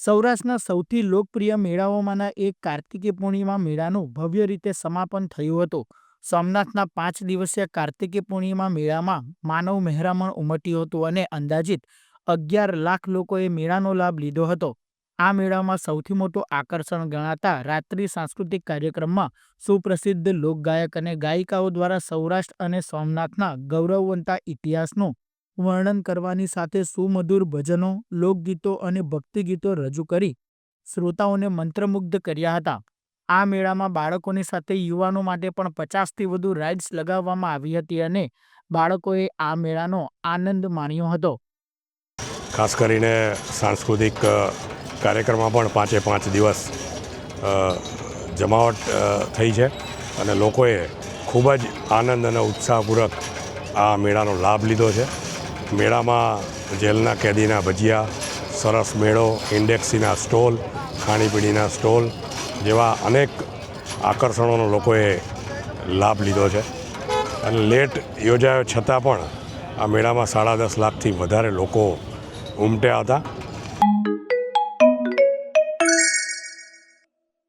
સૌરાષ્ટ્રના સૌથી લોકપ્રિય મેળાઓમાંના એક કાર્તિકી પૂર્ણિમા મેળાનું ભવ્ય રીતે સમાપન થયું હતું. સોમનાથના પાંચ દિવસીય કાર્તિકી પૂર્ણિમા મેળામાં માનવ મહેરામણ ઉમટ્યું હતું અને અંદાજિત અગિયાર લાખ લોકોએ મેળાનો લાભ લીધો હતો. આ મેળામાં સૌથી મોટું આકર્ષણ ગણાતા રાત્રિ સાંસ્કૃતિક કાર્યક્રમમાં સુપ્રસિદ્ધ લોકગાયક અને ગાયિકાઓ દ્વારા સૌરાષ્ટ્ર અને સોમનાથના ગૌરવવંતા ઇતિહાસનું વર્ણન કરવાની સાથે સુમધુર ભજનો, લોકગીતો અને ભક્તિગીતો રજૂ કરી શ્રોતાઓને મંત્રમુગ્ધ કર્યા હતા. આ મેળામાં બાળકોની સાથે યુવાનો માટે પણ પચાસથી વધુ રાઇડ્સ લગાવવામાં આવી હતી અને બાળકોએ આ મેળાનો આનંદ માણ્યો હતો. ખાસ કરીને સાંસ્કૃતિક કાર્યક્રમમાં પણ પાંચે પાંચ દિવસ જમાવટ થઈ છે અને લોકોએ ખૂબ જ આનંદ અને ઉત્સાહપૂર્વક આ મેળાનો લાભ લીધો છે. મેળામાં જેલના કેદીના ભજીયા, સરસ મેળો, ઇન્ડેક્સીના સ્ટોલ, ખાણીપીણીના સ્ટોલ જેવા અનેક આકર્ષણોનો લોકોએ લાભ લીધો છે. અને લેટ યોજાયો છતાં પણ આ મેળામાં સાડા દસ લાખથી વધારે લોકો ઉમટ્યા હતા.